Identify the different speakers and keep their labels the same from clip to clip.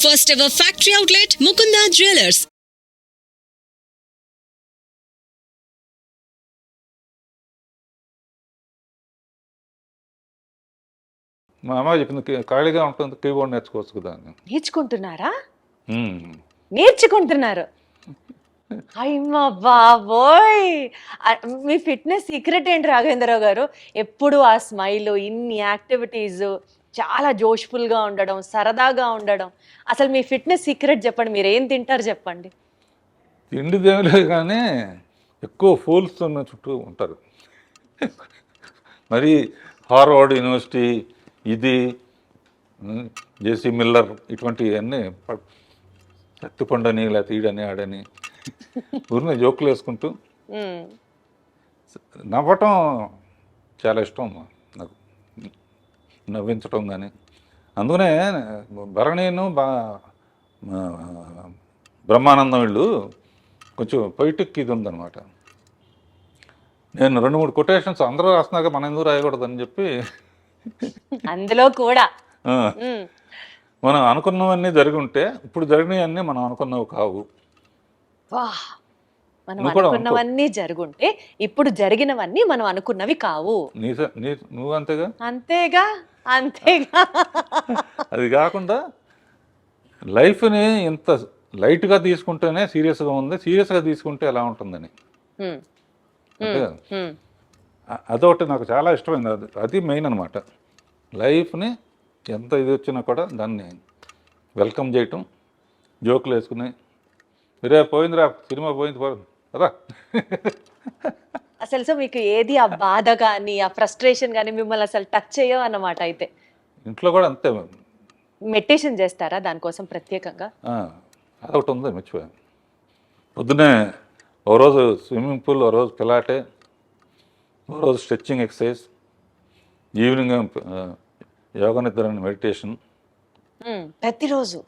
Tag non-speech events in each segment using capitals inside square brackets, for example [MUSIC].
Speaker 1: First ever factory outlet, Mukunda Jewelers.
Speaker 2: మా అమ్మ చెప్పింది "కీ- ఖాళీగా ఉంటుంది కీబోర్డ్ నేర్చుకోవచ్చు కదా అని.
Speaker 3: నేర్చుకుంటున్నారా?
Speaker 2: "ఉమ్,
Speaker 3: నేర్చుకుంటున్నారు. అయ్యమ్మా బాబోయ్! ఆ, మీ ఫిట్నెస్ సీక్రెట్ ఏంటి రాఘవేంద్రరావు గారు? ఎప్పుడు ఆ స్మైల్ ఇన్ని యాక్టివిటీస్ చాలా జోష్ఫుల్గా ఉండడం సరదాగా ఉండడం. అసలు మీ ఫిట్నెస్ సీక్రెట్ చెప్పండి మీరు ఏం తింటారు చెప్పండి.
Speaker 2: తిండి దేవులే కానీ ఎక్కువ ఫూల్స్ ఉన్న చుట్టూ ఉంటారు. మరి హార్వర్డ్ యూనివర్సిటీ ఇది జేసీ మిల్లర్ ఇటువంటివన్నీ శక్తి పండని లేకపోతే ఈడని ఆడని ఊరిని జోకులు వేసుకుంటూ. నవ్వటం చాలా ఇష్టం నాకు నవ్వించటం కానీ అందుకనే భరణీను బా బ్రహ్మానందం వీళ్ళు కొంచెం పొయిటిక్ ఇది ఉందన్నమాట నేను రెండు మూడు కొటేషన్స్ అందరూ రాస్తున్నాక మనం ఎందుకు రాయకూడదని చెప్పి.
Speaker 3: అందులో కూడా.
Speaker 2: మనం అనుకున్నవన్నీ జరిగి ఉంటే ఇప్పుడు జరిగినవన్నీ మనం అనుకున్నవి కావు.
Speaker 3: మనం. అనుకున్నవన్నీ జరుగుంటే ఇప్పుడు జరిగినవన్నీ మనం అనుకున్నవి కావు.
Speaker 2: నీ నువ్వు అంతేగా?
Speaker 3: అంతేగా? అంతేగా
Speaker 2: అది కాకుండా లైఫ్ని ఇంత లైట్గా తీసుకుంటేనే సీరియస్గా ఉంది. సీరియస్గా తీసుకుంటే ఎలా ఉంటుందని. అదొకటి నాకు చాలా ఇష్టమైంది. అది అది మెయిన్ అనమాట లైఫ్ని ఎంత ఇది వచ్చినా కూడా దాన్ని వెల్కమ్ చేయటం జోకులు వేసుకుని రే పోయిందిరా సినిమా పోయింది రా
Speaker 3: అసలు సో మీకు ఏది ఆ బాధ కానీ ఆ ఫ్రస్ట్రేషన్ కానీ మిమ్మల్ని అసలు టచ్ చేయవు అన్నమాట అయితే.
Speaker 2: ఇంట్లో కూడా అంతే.
Speaker 3: మెడిటేషన్ చేస్తారా దానికోసం ప్రత్యేకంగా?
Speaker 2: అదొకటి ఉంది మర్చిపోయాను. పొద్దునే ఓ రోజు స్విమ్మింగ్ పూల్ ఓ రోజు పిలాటే ఓ రోజు స్ట్రెచ్చింగ్ ఎక్సర్సైజ్ ఈవినింగ్ యోగ నిద్ర మెడిటేషన్.
Speaker 3: ప్రతిరోజు?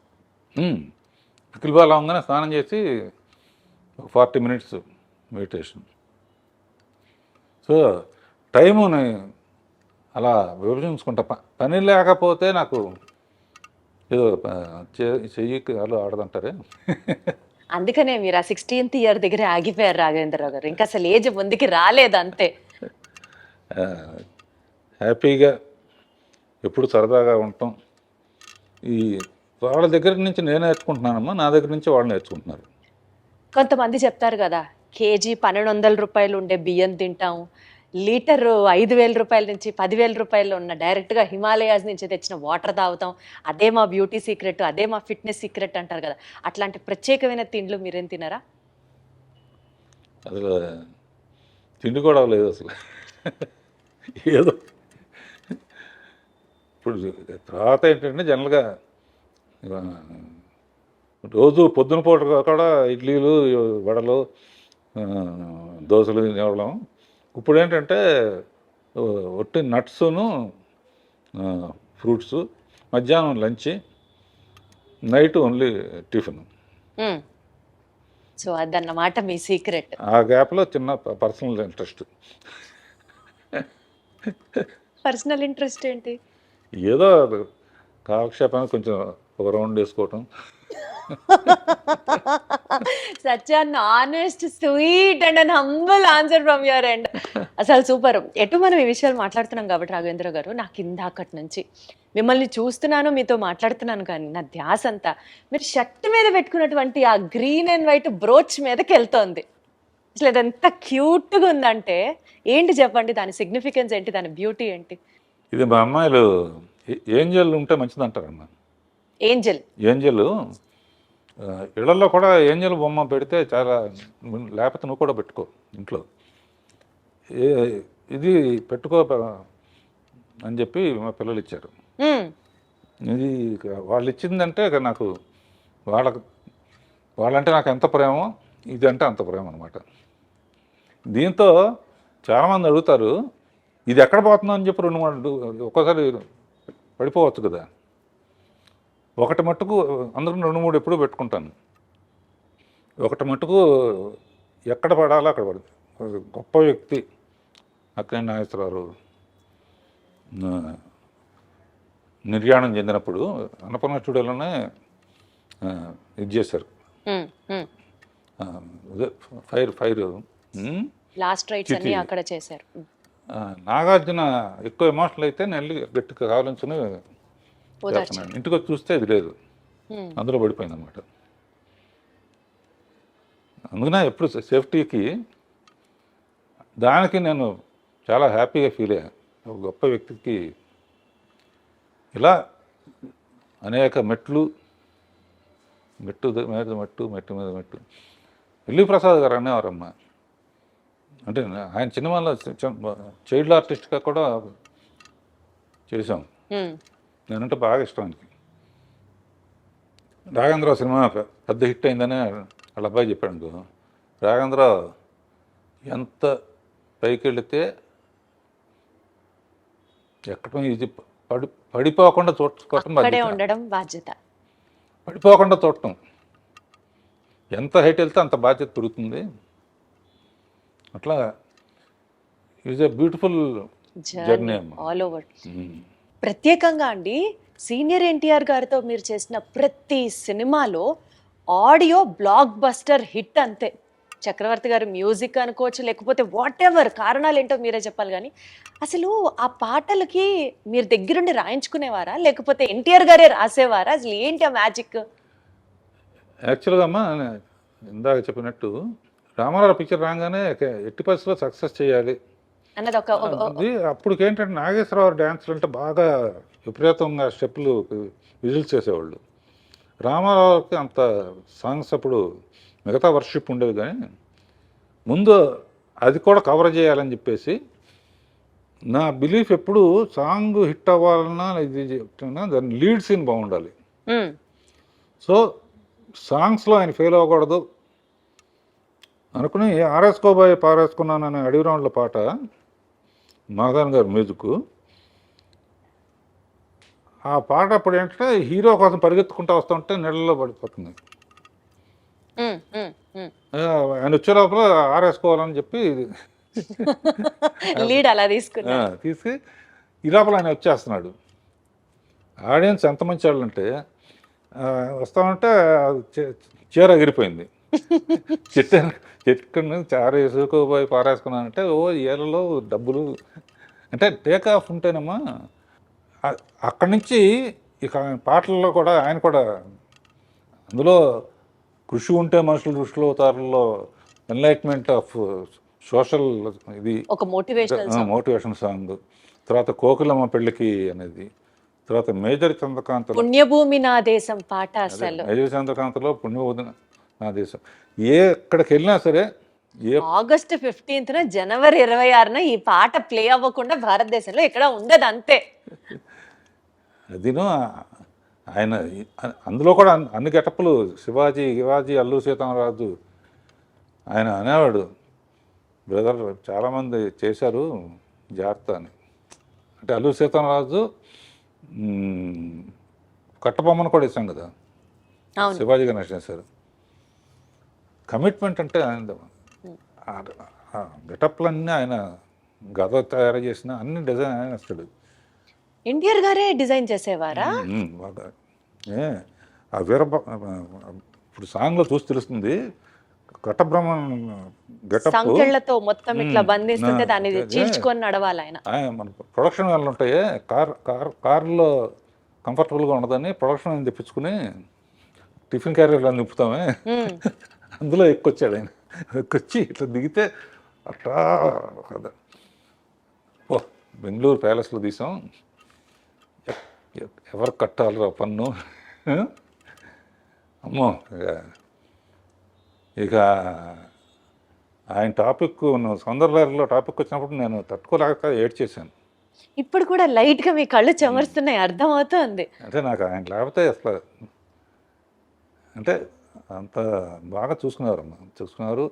Speaker 2: పికిల్ బాల్ స్నానం చేసి ఒక ఫార్టీ మినిట్స్ మెడిటేషన్. సో టైముని అలా విభజించుకుంటా. పని లేకపోతే నాకు ఏదో ఆ, చే- చెయ్యికి అలా ఆడదంటారే?
Speaker 3: అందుకనే మీరు ఆ సిక్స్టీన్త్ ఇయర్ దగ్గర ఆగిపోయారు రాఘవేంద్రరావు గారు. ఇంకా అసలు ఏజ్ ముందుకి రాలేదు అంతే.
Speaker 2: హ్యాపీగా ఎప్పుడు సరదాగా ఉండటం ఈ వాళ్ళ దగ్గర నుంచి నేను నేర్చుకుంటున్నానమ్మా నా దగ్గర నుంచి వాళ్ళు నేర్చుకుంటున్నారు.
Speaker 3: కొంతమంది చెప్తారు కదా కేజీ పన్నెండు వందల రూపాయలు ఉండే బియ్యం తింటాం. లీటర్ ఐదు వేల రూపాయల నుంచి పదివేల రూపాయలు ఉన్న డైరెక్ట్గా హిమాలయాస్ నుంచి తెచ్చిన వాటర్ తాగుతాం. అదే మా బ్యూటీ సీక్రెట్ అదే మా ఫిట్నెస్ సీక్రెట్ అంటారు కదా. అట్లాంటి ప్రత్యేకమైన తిండ్లు మీరేం తినరా?
Speaker 2: అసలు తిండి కూడా లేదు అసలు. ఏదో ఇప్పుడు తర్వాత ఏంటంటే జనరల్గా రోజు పొద్దున పూట కూడా ఇడ్లీలు వడలు దోశలు తినేవాళ్ళం. ఇప్పుడు ఏంటంటే ఒట్టి నట్స్ను ఫ్రూట్స్ మధ్యాహ్నం lunch night only tiffin.
Speaker 3: So అదన్నమాట మీ సీక్రెట్.
Speaker 2: ఆ గ్యాప్లో చిన్న పర్సనల్ ఇంట్రెస్ట్.
Speaker 3: పర్సనల్ ఇంట్రెస్ట్ ఏంటి?
Speaker 2: ఏదో కాలక్షేపానికి కొంచెం ఒక రౌండ్ వేసుకోవటం. [LAUGHS]
Speaker 3: Such an honest sweet and an humble answer from your end అసలు సూపర్ ఎటు మనం ఈ విషయాలు మాట్లాడుతున్నాం కాబట్టి రాఘవేంద్ర గారు? నాకు ఇందాకటి నుంచి. మిమ్మల్ని చూస్తున్నాను మీతో మాట్లాడుతున్నాను కానీ నా ధ్యాస అంతా మీరు షర్ట్ మీద పెట్టుకున్నటువంటి ఆ గ్రీన్ అండ్ వైట్ బ్రోచ్ మీదకి వెళ్తోంది. అసలు అది ఎంత క్యూట్గా ఉందంటే ఏంటి చెప్పండి? దాని సిగ్నిఫికెన్స్ ఏంటి? దాని బ్యూటీ ఏంటి?
Speaker 2: ఇది మా అమ్మాయిలు ఏంజల్ ఉంటే మంచిది అంటారమ్మా
Speaker 3: ఏంజల్
Speaker 2: ఏంజల్ ఇళ్ళలో కూడా ఏంజల్ బొమ్మ పెడితే చాలా లేకపోతే నువ్వు కూడా పెట్టుకో ఇంట్లో. ఏ ఇది పెట్టుకో అని చెప్పి మా పిల్లలు ఇచ్చారు. ఇది వాళ్ళు ఇచ్చిందంటే నాకు వాళ్ళకు వాళ్ళంటే నాకు ఎంత ప్రేమో ఇది అంటే అంత ప్రేమ అనమాట దీంతో చాలామంది అడుగుతారు ఇది ఎక్కడ పోతుందో అని చెప్పి రెండు మూడు ఒక్కోసారి పడిపోవచ్చు కదా. ఒకటి మట్టుకు అందరూ రెండు మూడు ఎప్పుడూ పెట్టుకుంటాను. ఒకటి మట్టుకు ఎక్కడ పడాలో అక్కడ పడుతుంది గొప్ప వ్యక్తి. అక్కినే నాగేశ్వరరావు నిర్యాణం చెందినప్పుడు అన్నపూర్ణ స్టూడియోలోనే ఇది చేశారు. Fire fire.
Speaker 3: లాస్ట్ రైట్స్ అన్ని. అక్కడ చేశారు.
Speaker 2: నాగార్జున ఎక్కువ ఎమోషనల్ అయితే నెల్లి గట్టిగా కావాలని చేస్తున్నాను ఇంటికి వచ్చి చూస్తే ఇది లేదు. అందులో పడిపోయింది అనమాట అందుకనే ఎప్పుడు సేఫ్టీకి దానికి నేను చాలా హ్యాపీగా ఫీల్ అయ్యాను ఒక గొప్ప వ్యక్తికి ఇలా అనేక మెట్లు మెట్టు మీద మెట్టు మెట్టు మీద మెట్టు. ఎల్లి ప్రసాద్ గారు అనేవారమ్మ. అంటే ఆయన సినిమాలో చైల్డ్ ఆర్టిస్ట్గా కూడా చేశాం. నేనంటే బాగా ఇష్టం ఆయనకి. రాఘేంద్ర సినిమా పెద్ద హిట్ అయిందని వాళ్ళ అబ్బాయి చెప్పాడు అనుకో. రాఘేంద్ర ఎంత పైకి వెళితే ఎక్కడ ఇది పడి పడిపోకుండా చూడటం.
Speaker 3: ఉండడం బాధ్యత.
Speaker 2: పడిపోకుండా చూడటం. ఎంత హైట్ వెళ్తే అంత బాధ్యత పెరుగుతుంది. అట్లా is a beautiful journey
Speaker 3: all over. ప్రత్యేకంగా అండి సీనియర్ ఎన్టీఆర్ గారితో మీరు చేసిన ప్రతి సినిమాలో ఆడియో బ్లాక్ బస్టర్ హిట్ అంతే. చక్రవర్తి గారు మ్యూజిక్ అనుకోవచ్చు లేకపోతే వాట్ ఎవర్ కారణాలు ఏంటో మీరే చెప్పాలి కానీ అసలు ఆ పాటలకి మీరు దగ్గరుండి రాయించుకునేవారా? లేకపోతే ఎన్టీఆర్ గారే రాసేవారా? అసలు ఏంటి ఆ మ్యాజిక్?
Speaker 2: యాక్చువల్గా అమ్మా ఇందాక చెప్పినట్టు రామారావు పిక్చర్ రాగానే ఎట్టి పరిస్థితుల్లో సక్సెస్ చేయాలి.
Speaker 3: అన్నది ఒక
Speaker 2: అప్పుడు ఏంటంటే నాగేశ్వరరావు డ్యాన్స్లు అంటే బాగా విపరీతంగా స్టెప్పులు విజిల్స్ చేసేవాళ్ళు. రామారావుకి అంత సాంగ్స్ అప్పుడు మిగతా వర్షిప్ ఉండేది కానీ ముందు అది కూడా కవర్ చేయాలని చెప్పేసి నా బిలీఫ్ ఎప్పుడు సాంగ్ హిట్ అవ్వాలన్నా ఇది చెప్తున్నా దాని లీడ్ సీన్ బాగుండాలి. సో సాంగ్స్లో ఆయన ఫెయిల్ అవ్వకూడదు. అనుకుని ఆరేసుకోబోయే పారేసుకున్నాను అనే అడవి రౌండ్ల పాట మాధవన్ గారి మ్యూజిక్ ఆ పాట అప్పుడు ఏంటంటే హీరో కోసం పరిగెత్తుకుంటూ వస్తుంటే నీళ్ళలో పడిపోతుంది. ఆయన వచ్చే లోపల ఆరేసుకోవాలని చెప్పి [LAUGHS]
Speaker 3: లీడ్ అలా తీసుకున్నా.
Speaker 2: ఆ, తీసి ఈ లోపల ఆయన వచ్చేస్తున్నాడు. ఆడియన్స్ ఎంత మంచి వాళ్ళు అంటే ఆ, వస్తామంటే చీర ఎగిరిపోయింది. చెట్టు చెట్టు నుంచి చార వేసుకోపోయి పారేసుకున్నానంటే ఓ ఏళ్ళలో డబ్బులు. అంటే టేక్ ఆఫ్ ఉంటేనమ్మా అక్కడి నుంచి ఇక పాటల్లో కూడా ఆయన కూడా అందులో కృషి ఉంటే మనుషులు దృష్టిలో అవుతారులో ఎన్లైట్మెంట్ ఆఫ్ సోషల్ ఇది
Speaker 3: ఒక మోటివేషనల్
Speaker 2: మోటివేషన్ సాంగ్ తర్వాత కోకిలమ్మ పెళ్ళికి అనేది తర్వాత మేజర్ చంద్రకాంత్
Speaker 3: పుణ్యభూమి నా దేశం పాట అసలు
Speaker 2: మేజర్ చంద్రకాంత్లో పుణ్యవోదన నా దేశం. ఏ ఎక్కడికి వెళ్ళినా సరే ఏ
Speaker 3: ఆగస్ట్ ఫిఫ్టీన్త్ జనవరి ఇరవై ఆరున ఈ పాట ప్లే అవ్వకుండా భారతదేశంలో ఎక్కడ ఉండదు అంతే
Speaker 2: అదిను ఆయన అందులో కూడా అన్ని- గెటప్పులు శివాజీ శివాజీ అల్లు సీతారామరాజు ఆయన అనేవాడు. బ్రదర్ చాలామంది చేశారు జాగ్రత్త అని. అంటే అల్లు సీతారామరాజు మ్, కట్టబొమ్మను కూడా ఇస్తాం కదా. శివాజీ గణేష్ చేశారు. కమిట్మెంట్ అంటే ఆయన గెటప్లన్నీ ఆయన గద తయారు చేసిన అన్ని డిజైన్ ఆయన వస్తాడు
Speaker 3: ఎన్టీఆర్ గారే డిజైన్ చేసేవారా
Speaker 2: ఏ ఆ వీర ఇప్పుడు సాంగ్లో చూసి తెలుస్తుంది
Speaker 3: సంకెళ్ళతో మొత్తం ఇట్లా. బంధిస్తుంటే దాన్ని. చీల్చుకొని నడవాలి ఆయన
Speaker 2: మన ప్రొడక్షన్ వాళ్ళు ఉంటాయి కార్ కార్ కార్లో కంఫర్టబుల్గా ఉండదని ప్రొడక్షన్ తెప్పించుకుని టిఫిన్ క్యారియర్లో నింపుతామే. అందులో ఎక్కొచ్చాడు ఆయన. ఎక్కొచ్చి ఇట్లా దిగితే అట్లా ఓ బెంగళూరు ప్యాలెస్లో తీసాం. ఎవరు కట్టాలిరా పన్ను? అమ్మో ఇక ఇక ఆయన టాపిక్ సౌందర్యాలలో టాపిక్ వచ్చినప్పుడు నేను తట్టుకోలేక ఏడ్ చేశాను
Speaker 3: ఇప్పుడు కూడా లైట్గా మీ కళ్ళు చెమరుస్తున్నాయి అర్థం అవుతుంది
Speaker 2: అంటే నాకు ఆయన లేకపోతే అసలు అంటే అంత బాగా చూసుకున్నారు అమ్మ. చూసుకున్నారు.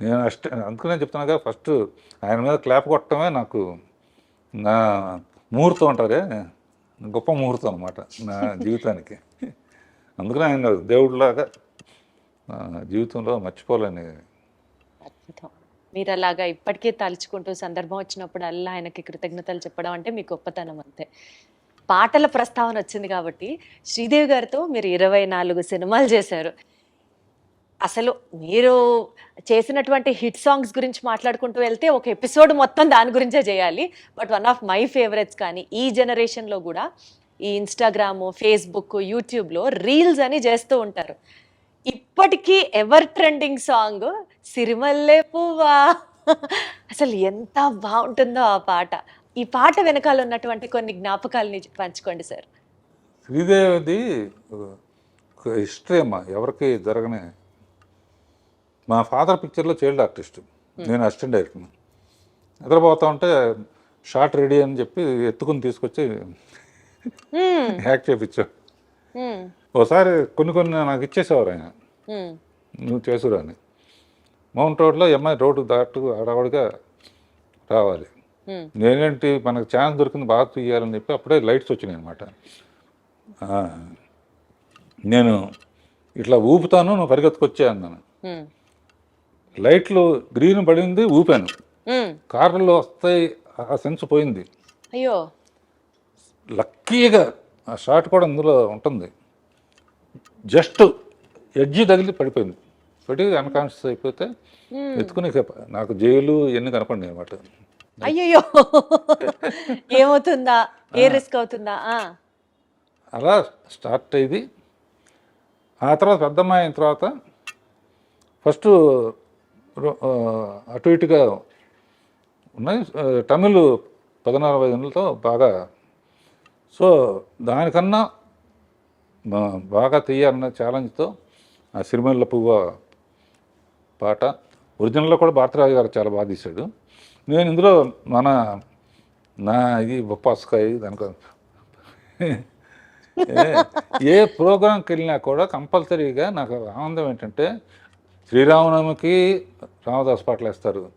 Speaker 2: నేను అష్ట అందుకనే చెప్తున్నాగా ఫస్ట్ ఆయన మీద క్లాప్ కొట్టడమే నాకు నా ముహూర్తం అంటారే గొప్ప ముహూర్తం అనమాట నా జీవితానికి. అందుకనే ఆయన దేవుడిలాగా జీవితంలో మర్చిపోలేని
Speaker 3: మీరు అలాగా ఇప్పటికీ తలుచుకుంటూ సందర్భం వచ్చినప్పుడు అల్లా ఆయనకి కృతజ్ఞతలు చెప్పడం అంటే మీ గొప్పతనం అంతే. పాటల ప్రస్తావన వచ్చింది కాబట్టి శ్రీదేవి గారితో మీరు ఇరవై నాలుగు సినిమాలు చేశారు. అసలు మీరు చేసినటువంటి హిట్ సాంగ్స్ గురించి మాట్లాడుకుంటూ వెళ్తే ఒక ఎపిసోడ్ మొత్తం దాని గురించే చేయాలి. But one of my favourites కానీ ఈ జనరేషన్లో కూడా ఈ ఇన్స్టాగ్రాము ఫేస్బుక్ యూట్యూబ్లో రీల్స్ అని చేస్తూ ఉంటారు. ఇప్పటికీ ఎవర్ ట్రెండింగ్ సాంగ్ సిరిమల్లే పువ్వా? అసలు ఎంత బాగుంటుందో ఆ పాట. ఈ పాట వెనకాల ఉన్నటువంటి కొన్ని జ్ఞాపకాలని పంచుకోండి సార్.
Speaker 2: శ్రీదేవిది హిస్టరీ అమ్మా ఎవరికి జరగని మా ఫాదర్ పిక్చర్లో చైల్డ్ ఆర్టిస్ట్. నేను అసిస్టెంట్ డైరెక్టర్. నిద్రపోతా ఉంటే షార్ట్ రెడీ అని చెప్పి ఎత్తుకుని తీసుకొచ్చి చేయించావు
Speaker 3: హ్మ్,
Speaker 2: ఒకసారి కొన్ని కొన్ని నాకు ఇచ్చేసేవారు ఆయన. నువ్వు చేసురా అని. మౌంట్ రోడ్లో అమ్మాయి రోడ్డు దాటు అడవడిగా రావాలి. నేనేంటి మనకు ఛాన్స్ దొరికింది బాగా తీయాలని చెప్పి అప్పుడే లైట్స్ వచ్చినాయి అనమాట నేను ఇట్లా ఊపుతాను నువ్వు పరిగెత్తుకొచ్చే అన్నాను. లైట్లు గ్రీన్ పడింది ఊపాను. కార్లు వస్తాయి ఆ సెన్స్ పోయింది.
Speaker 3: అయ్యో.
Speaker 2: లక్కీగా ఆ షాట్ కూడా అందులో ఉంటుంది. జస్ట్ ఎడ్జి తగిలి పడిపోయింది. పడి అన్కాన్షియస్ అయిపోతే ఎత్తుకుని నాకు జైలు ఇవన్నీ కనపడినాయి అనమాట
Speaker 3: అయ్యయ్యో ఏమవుతుందా ఏ రిస్క్ అవుతుందా
Speaker 2: అలా స్టార్ట్ అయ్యింది ఆ తర్వాత పెద్దమ్మాయి అయిన తర్వాత ఫస్ట్ అటు ఇటుగా ఉన్నాయి. తమిళ్ పద్నాలుగు ఐదులతో బాగా. సో దానికన్నా బాగా తీయాలన్న ఛాలెంజ్తో ఆ సిరిమల్ల పువ్వ పాట. ఒరిజినల్లో కూడా భారతరాజు గారు చాలా బాగా తీశాడు. నేను ఇందులో మన నా ఇది బొప్పాస్కాయ దానికో. ఏ- ప్రోగ్రాంకి వెళ్ళినా కూడా కంపల్సరీగా నాకు ఆనందం ఏంటంటే శ్రీరామనవమికి రామదాస్ పాటలు వేస్తారు.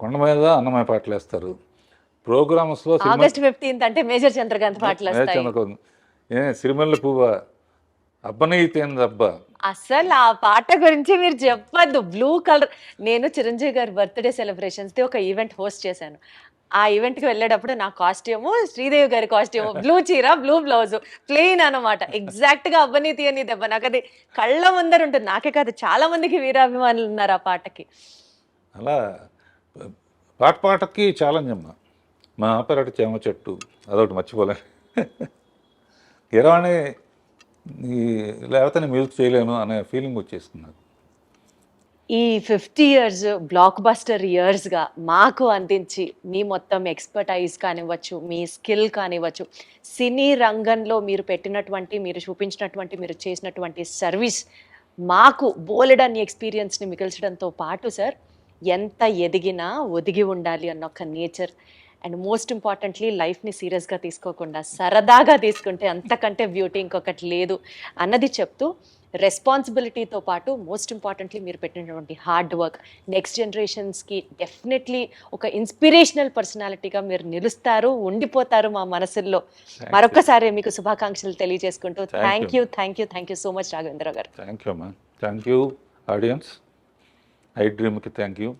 Speaker 2: కొండ మీద అన్నమయ్య పాటలు వేస్తారు. ప్రోగ్రామ్స్లో
Speaker 3: ఆగస్ట్ ఫిఫ్టీన్త్ అంటే మేజర్ చంద్రకాంత్ పాటలు వస్తాయి.
Speaker 2: ఏ సిరిమల్ల పువ్వ? అబ్బనైతేంది అబ్బా
Speaker 3: అసలు ఆ పాట గురించి మీరు చెప్పద్దు. బ్లూ కలర్ నేను చిరంజీవి గారి బర్త్డే సెలబ్రేషన్స్ ఒక ఈవెంట్ హోస్ట్ చేశాను. ఆ ఈవెంట్కి వెళ్ళేటప్పుడు నా కాస్ట్యూము శ్రీదేవి గారి కాస్ట్యూము బ్లూ చీర బ్లూ బ్లౌజ్ ప్లెయిన్ అనమాట ఎగ్జాక్ట్గా అబ్బనీతి అని దెబ్బ. నాకు అది కళ్ళ ముందర ఉంటుంది. నాకే కాదు చాలా మందికి వీరాభిమానులు ఉన్నారు ఆ పాటకి.
Speaker 2: అలా పాట పాటకి ఛాలెంజ్ అమ్మా. మా ఆపరేట చేమ చెట్టు అదొకటి మర్చిపోలే [LAUGHS] ఇరవని ఈ లేకపోతే నేను మ్యూజిక్ చేయలేను అనే ఫీలింగ్ వచ్చేస్తుంది నాకు.
Speaker 3: ఈ ఫిఫ్టీ ఇయర్స్ బ్లాక్ బస్టర్ ఇయర్స్గా మాకు అందించి మీ మొత్తం ఎక్స్పర్టైజ్ కానివ్వచ్చు మీ స్కిల్ కానివ్వచ్చు సినీ రంగంలో మీరు పెట్టినటువంటి మీరు చూపించినటువంటి మీరు చేసినటువంటి సర్వీస్ మాకు బోలెడన్ని ఎక్స్పీరియన్స్ని మిగిల్చడంతో పాటు సార్ ఎంత ఎదిగినా ఒదిగి ఉండాలి అన్న ఒక నేచర్. అండ్ మోస్ట్ ఇంపార్టెంట్లీ లైఫ్ని సీరియస్గా తీసుకోకుండా సరదాగా తీసుకుంటే అంతకంటే బ్యూటీ ఇంకొకటి లేదు అన్నది చెప్తూ రెస్పాన్సిబిలిటీతో పాటు మోస్ట్ ఇంపార్టెంట్లీ మీరు పెట్టినటువంటి హార్డ్ వర్క్ నెక్స్ట్ జనరేషన్స్కి డెఫినెట్లీ ఒక ఇన్స్పిరేషనల్ పర్సనాలిటీగా మీరు నిలుస్తారు ఉండిపోతారు మా మనసుల్లో. మరొకసారి మీకు శుభాకాంక్షలు తెలియజేసుకుంటూ thank you thank you thank you so much Raghavendra garu.
Speaker 2: Thank you thank you audience I డ్రీమ్కి థ్యాంక్ యూ